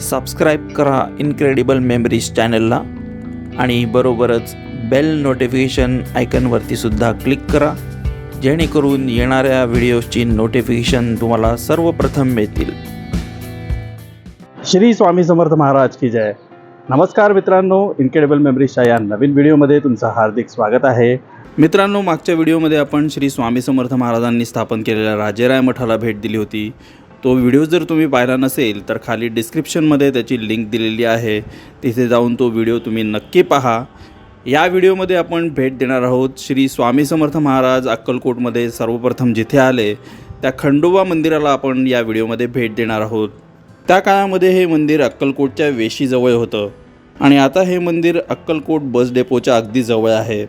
Subscribe करा incredible memories चॅनलला आणि बरोबरच बेल नोटिफिकेशन आयकनवरती सुद्धा क्लिक करा. जेणेकरून येणाऱ्या व्हिडिओजची नोटिफिकेशन तुम्हाला सर्वप्रथम मिळतील. श्री स्वामी समर्थ महाराज की जय. नमस्कार मित्रांनो इनक्रेडिबल मेमरीजच्या या नवीन व्हिडिओमध्ये तुमचं हार्दिक स्वागत आहे. मित्रांनो मागच्या व्हिडिओमध्ये आपण श्री स्वामी समर्थ महाराजांनी स्थापन केलेल्या राजेराय मठाला भेट दिली होती. तो व्हिडिओ जर तुम्ही पाहिला नसेल तर खाली डिस्क्रिप्शनमध्ये त्याची लिंक दिलेली आहे. तिथे जाऊन तो व्हिडिओ तुम्ही नक्की पहा. या व्हिडिओमध्ये आपण भेट देणार आहोत श्री स्वामी समर्थ महाराज अक्कलकोटमध्ये सर्वप्रथम जिथे आले त्या खंडोबा मंदिराला आपण या व्हिडिओमध्ये भेट देणार आहोत. त्या काळामध्ये हे मंदिर अक्कलकोटच्या वेशीजवळ होतं आणि आता हे मंदिर अक्कलकोट बस डेपोच्या अगदी जवळ आहे.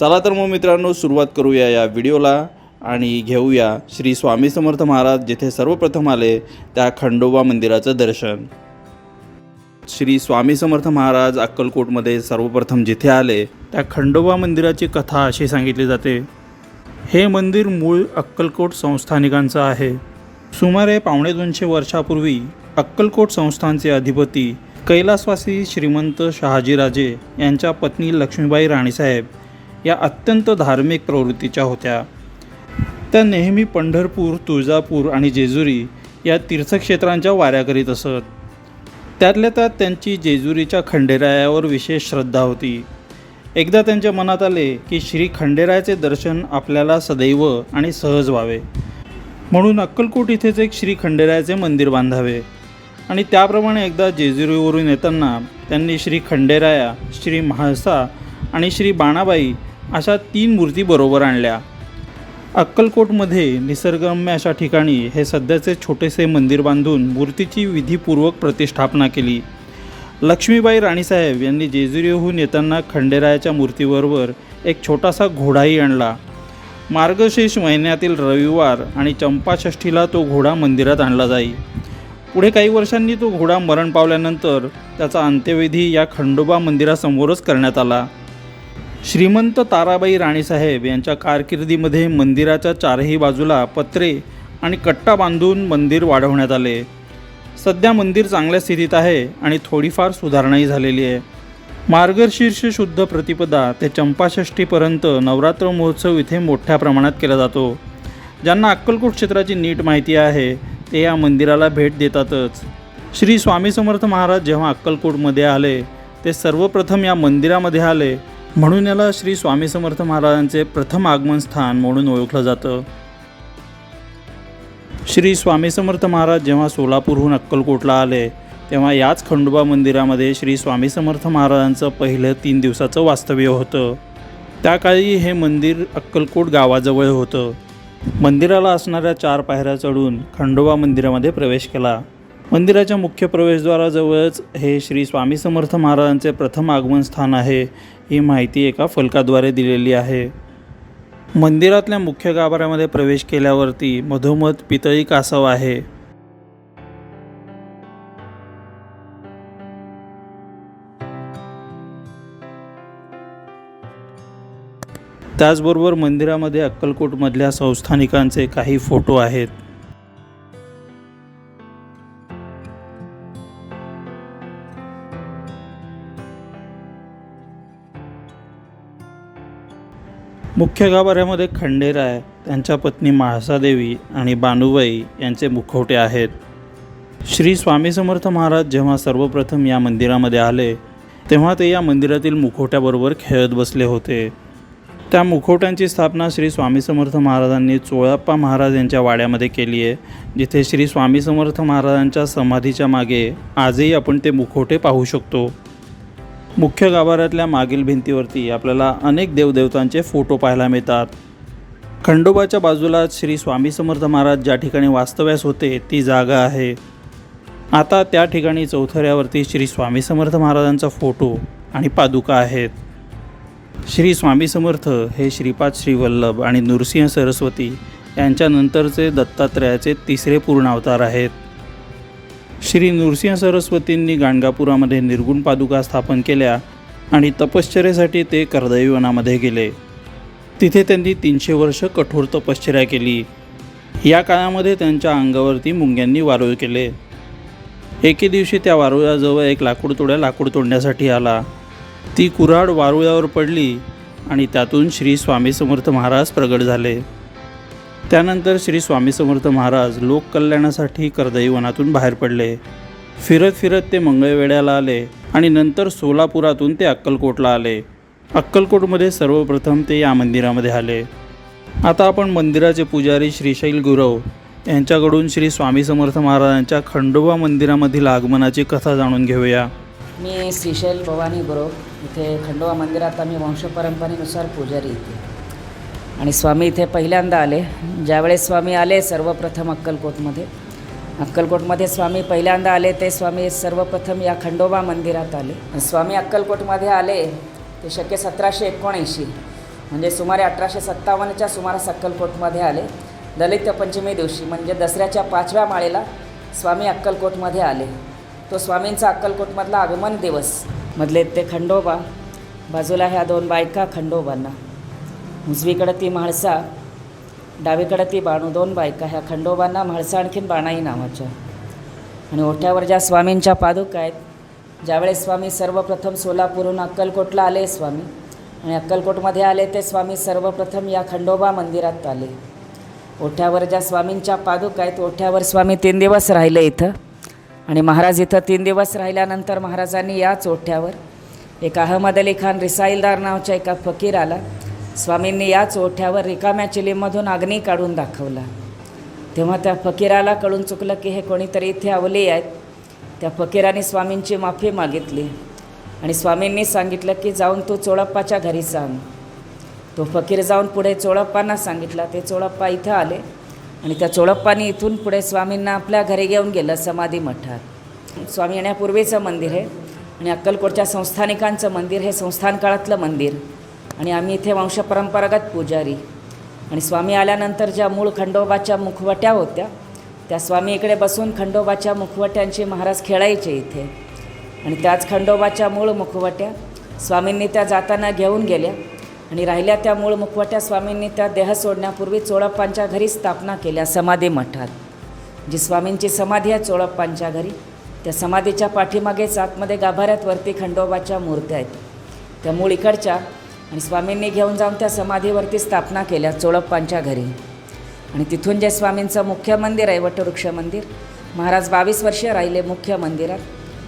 चला तर मग मित्रांनो सुरुवात करूया या व्हिडिओला आणि घेऊया श्री स्वामी समर्थ महाराज जिथे सर्वप्रथम आले त्या खंडोबा मंदिराचं दर्शन. श्री स्वामी समर्थ महाराज अक्कलकोटमध्ये सर्वप्रथम जिथे आले त्या खंडोबा मंदिराची कथा अशी सांगितली जाते. हे मंदिर मूळ अक्कलकोट संस्थानिकांचं आहे. सुमारे पावणे दोनशे वर्षापूर्वी अक्कलकोट संस्थानचे अधिपती कैलासवासी श्रीमंत शहाजीराजे यांच्या पत्नी लक्ष्मीबाई राणीसाहेब या अत्यंत धार्मिक प्रवृत्तीच्या होत्या. त्या नेहमी पंढरपूर तुळजापूर आणि जेजुरी या तीर्थक्षेत्रांच्या वाऱ्या करीत असत. त्यातल्या त्यात त्यांची जेजुरीच्या खंडेरायावर विशेष श्रद्धा होती. एकदा त्यांच्या मनात आले की श्री खंडेरायाचे दर्शन आपल्याला सदैव आणि सहज व्हावे. म्हणून अक्कलकोट इथेच एक श्री खंडेरायाचे मंदिर बांधावे. आणि त्याप्रमाणे एकदा जेजुरीवरून येताना त्यांनी श्री खंडेराया श्री म्हाळसा आणि श्री बाणाबाई अशा तीन मूर्ती बरोबर आणल्या. अक्कलकोटमध्ये निसर्गरम्य अशा ठिकाणी हे सध्याचे छोटेसे मंदिर बांधून मूर्तीची विधीपूर्वक प्रतिष्ठापना केली. लक्ष्मीबाई राणीसाहेब यांनी जेजुरीहून येताना खंडेरायाच्या मूर्तीबरोबर एक छोटासा घोडाही आणला. मार्गशीर्ष महिन्यातील रविवार आणि चंपाषष्ठीला तो घोडा मंदिरात आणला जाई. पुढे काही वर्षांनी तो घोडा मरण पावल्यानंतर त्याचा अंत्यविधी या खंडोबा मंदिरासमोरच करण्यात आला. श्रीमंत ताराबाई राणीसाहेब यांच्या कारकिर्दीमध्ये मंदिराच्या चारही बाजूला पत्रे आणि कट्टा बांधून मंदिर वाढवण्यात आले. सध्या मंदिर चांगल्या स्थितीत आहे आणि थोडीफार सुधारणाही झालेली आहे. मार्गशीर्ष शुद्ध प्रतिपदा ते चंपाषष्ठीपर्यंत नवरात्र महोत्सव इथे मोठ्या प्रमाणात केला जातो. ज्यांना अक्कलकोट क्षेत्राची नीट माहिती आहे ते या मंदिराला भेट देतातच. श्री स्वामी समर्थ महाराज जेव्हा अक्कलकोटमध्ये आले ते सर्वप्रथम या मंदिरामध्ये आले. म्हणून याला श्री स्वामी समर्थ महाराजांचे प्रथम आगमन स्थान म्हणून ओळखलं जातं. श्री स्वामी समर्थ महाराज जेव्हा सोलापूरहून अक्कलकोटला आले तेव्हा याच खंडोबा मंदिरामध्ये श्री स्वामी समर्थ महाराजांचं पहिलं तीन दिवसाचं वास्तव्य होतं. त्या काळी हे मंदिर अक्कलकोट गावाजवळ होतं. मंदिराला असणाऱ्या चार पायऱ्या चढून खंडोबा मंदिरामध्ये प्रवेश केला. मंदिराच्या मुख्य प्रवेशद्वाराजवळच हे श्री स्वामी समर्थ महाराजांचे प्रथम आगमन स्थान आहे ही माहिती एका फलकाद्वारे दिलेली आहे. मंदिरातल्या मुख्य गाभाऱ्यामध्ये प्रवेश केल्यावरती मधोमध पितळी कासव आहे. त्याचबरोबर मंदिरामध्ये अक्कलकोटमधल्या संस्थानिकांचे काही फोटो आहेत. मुख्य गाभाऱ्यामध्ये खंडेराय त्यांच्या पत्नी म्हाळसादेवी आणि बानुबाई यांचे मुखवटे आहेत. श्री स्वामी समर्थ महाराज जेव्हा सर्वप्रथम या मंदिरामध्ये आले तेव्हा ते या मंदिरातील मुखवट्याबरोबर खेळत बसले होते. त्या मुखवट्यांची स्थापना श्री स्वामी समर्थ महाराजांनी चोळाप्पा महाराज यांच्या वाड्यामध्ये केली आहे जिथे श्री स्वामी समर्थ महाराजांच्या समाधीच्या मागे आजही आपण ते मुखवटे पाहू शकतो. मुख्य गाभाऱ्यातल्या मागील भिंतीवरती आपल्याला अनेक देवदेवतांचे फोटो पाहायला मिळतात. खंडोबाच्या बाजूला श्री स्वामी समर्थ महाराज ज्या ठिकाणी वास्तव्यास होते ती जागा आहे. आता त्या ठिकाणी चौथऱ्यावरती श्री स्वामी समर्थ महाराजांचा फोटो आणि पादुका आहेत. श्री स्वामी समर्थ हे श्रीपाद श्रीवल्लभ आणि नृसिंह सरस्वती यांच्यानंतरचे दत्तात्रयाचे तिसरे पूर्ण अवतार आहेत. श्री नृसिंह सरस्वतींनी गाणगापुरामध्ये निर्गुण पादुका स्थापन केल्या आणि तपश्चर्यासाठी ते कर्दैवनामध्ये गेले. तिथे त्यांनी तीनशे वर्ष कठोर तपश्चर्या केली. या काळामध्ये त्यांच्या अंगावरती मुंग्यांनी वारूळ केले. एके दिवशी त्या वारुळाजवळ एक लाकूड तोड्या लाकूड तोडण्यासाठी आला. ती कुऱ्हाड वारुळावर पडली आणि त्यातून श्री स्वामी समर्थ महाराज प्रगट झाले. त्यानंतर श्री स्वामी समर्थ महाराज लोककल्याणासाठी कर्दई वनातून बाहेर पडले. फिरत फिरत ते मंगळवेड्याला आले आणि नंतर सोलापुरातून ते अक्कलकोटला आले. अक्कलकोटमध्ये सर्वप्रथम ते या मंदिरामध्ये आले. आता आपण मंदिराचे पुजारी श्रीशैल गुरव यांच्याकडून श्री स्वामी समर्थ महाराजांच्या खंडोबा मंदिरामधील आगमनाची कथा जाणून घेऊया. मी श्रीशैल भवानी गुरव. इथे खंडोबा मंदिरात आम्ही वंशपरंपरेनुसार पुजारी इथे. आणि स्वामी इथे पहिल्यांदा आले. ज्यावेळेस स्वामी आले सर्वप्रथम अक्कलकोटमध्ये. अक्कलकोटमध्ये स्वामी पहिल्यांदा आले ते स्वामी सर्वप्रथम या खंडोबा मंदिरात आले. स्वामी अक्कलकोटमध्ये आले ते शक्य सतराशे एकोणऐंशी म्हणजे सुमारे अठराशे सत्तावन्नच्या सुमारास अक्कलकोटमध्ये आले. दलित पंचमी दिवशी म्हणजे दसऱ्याच्या पाचव्या माळेला स्वामी अक्कलकोटमध्ये आले. तो स्वामींचा अक्कलकोटमधला आगमन दिवस. मधले ते खंडोबा बाजूला ह्या दोन बायका खंडोबांना. उजवीकडं ती म्हाळसा डावीकडं ती बाणू दोन बायका ह्या खंडोबांना म्हाळसा आणखीन बाणाई नावाच्या. आणि ओठ्यावर ज्या स्वामींच्या पादुका आहेत ज्यावेळेस स्वामी सर्वप्रथम सोलापूरहून अक्कलकोटला आले स्वामी आणि अक्कलकोटमध्ये आले ते स्वामी सर्वप्रथम या खंडोबा मंदिरात आले. ओठ्यावर ज्या स्वामींच्या पादुका आहेत ओठ्यावर स्वामी तीन दिवस राहिले इथं. आणि महाराज इथं तीन दिवस राहिल्यानंतर महाराजांनी याच ओठ्यावर एक अहमद अली खान रिसाईलदार नावाच्या एका फकीराला स्वामींनी याच ओठ्यावर रिकाम्या चिलीमधून अग्नी काढून दाखवला. तेव्हा त्या फकीराला कळून चुकलं की हे कोणीतरी इथे अवले आहेत. त्या फकीराने स्वामींची माफी मागितली आणि स्वामींनी सांगितलं की जाऊन तू चोळप्पाच्या घरी सांग तो फकीर जाऊन पुढे चोळप्पांना सांगितला. ते चोळप्पा इथं आले आणि त्या चोळप्पानी इथून पुढे स्वामींना आपल्या घरी घेऊन गेलं समाधी मठात. स्वामी येण्यापूर्वीचं मंदिर आहे आणि अक्कलकोटच्या संस्थानिकांचं मंदिर हे संस्थान काळातलं मंदिर. आणि आम्ही इथे वंशपरंपरागत पुजारी. आणि स्वामी आल्यानंतर ज्या मूळ खंडोबाच्या मुखवट्या होत्या त्या स्वामी इकडे बसून खंडोबाच्या मुखवट्यांची महाराज खेळायचे इथे. आणि त्याच खंडोबाच्या मूळ मुखवट्या स्वामींनी त्या जाताना घेऊन गेल्या. आणि राहिल्या त्या मूळ मुखवट्या स्वामींनी त्या देह सोडण्यापूर्वी चोळप्पांच्या घरी स्थापना केल्या समाधी मठात. जी स्वामींची समाधी आहे चोळप्पांच्या घरी त्या समाधीच्या पाठीमागेच आतमध्ये गाभाऱ्यात वरती खंडोबाच्या मूर्त्या आहेत. त्या मूळ इकडच्या आणि स्वामींनी घेऊन जाऊन त्या समाधीवरती स्थापना केल्या चोळप्पांच्या घरी. आणि तिथून जे स्वामींचं मुख्य मंदिर आहे वटवृक्ष मंदिर महाराज बावीस वर्षे राहिले मुख्य मंदिरात.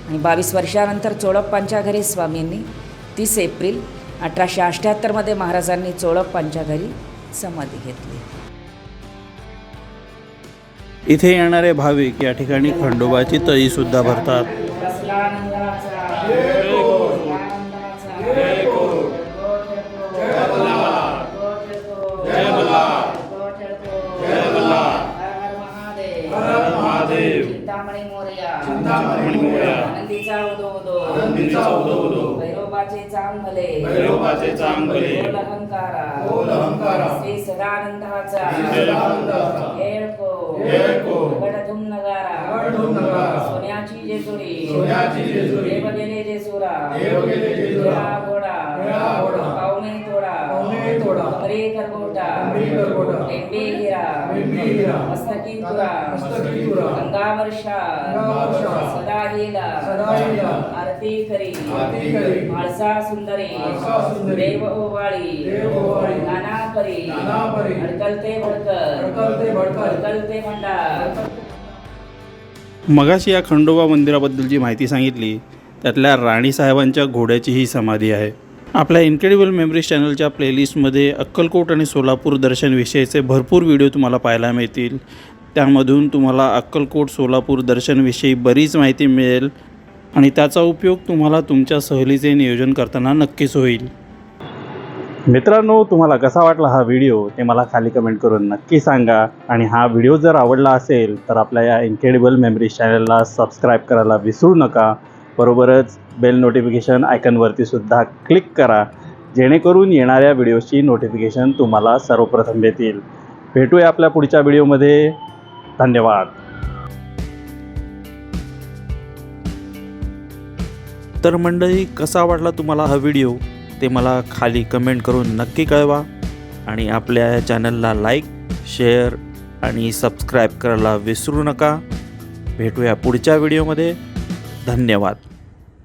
आणि बावीस वर्षानंतर चोळप्पांच्या घरी स्वामींनी तीस एप्रिल अठराशे अठ्ठ्याहत्तरमध्ये महाराजांनी चोळप्पांच्या घरी समाधी घेतली. इथे येणारे भाविक या ठिकाणी खंडोबाची तळीसुद्धा भरतात. चिंतामणी मोरया आनंदीचा उदो उदो भैरोबाचे चांगले भैरोबाचे चांगले बोल अहंकारा बोल अहंकारा श्री सदानंदाचा सदानंदाचा येळको येळको गडधुम नगारा गडधुम नगारा सोन्याची जेजुरी सोन्याची जेजुरी देव गेले जेसुरा देव गेले जेजुरा निळा घोडा निळा घोडा पावणे करगोटा. टेंबे मस्तकी तुरा सदा हिला आरती करी सुंदरी. देव ओवाळी. नाना परी. अडकलते भडकर अडकलते मगाशी या खंडोबा मंदिराबद्दल जी माहिती सांगितली त्यातल्या राणी साहेबांच्या घोड्याची ही समाधी आहे. आपल्या इन्क्रेडिबल मेमरीज चॅनलच्या प्लेलिस्टमध्ये अक्कलकोट आणि सोलापूर दर्शनविषयीचे भरपूर व्हिडिओ तुम्हाला पाहायला मिळतील. त्यामधून तुम्हाला अक्कलकोट सोलापूर दर्शनविषयी बरीच माहिती मिळेल आणि त्याचा उपयोग तुम्हाला तुमच्या सहलीचे नियोजन करताना नक्कीच होईल. मित्रांनो तुम्हाला कसा वाटला हा व्हिडिओ ते मला खाली कमेंट करून नक्की सांगा. आणि हा व्हिडिओ जर आवडला असेल तर आपल्या या इन्क्रेडिबल मेमरीज चॅनलला सबस्क्राईब करायला विसरू नका. बरोबरच बेल नोटिफिकेशन आयकनवरती सुद्धा क्लिक करा. जेणेकरून येणाऱ्या व्हिडिओची नोटिफिकेशन तुम्हाला सर्वप्रथम येतील भेटूया आपल्या पुढच्या व्हिडिओमध्ये धन्यवाद. तर मंडळी कसा वाटला तुम्हाला हा व्हिडिओ ते मला खाली कमेंट करून नक्की कळवा. आणि आपल्या चॅनलला लाईक शेअर आणि सबस्क्राईब करायला विसरू नका. भेटूया पुढच्या व्हिडिओमध्ये धन्यवाद.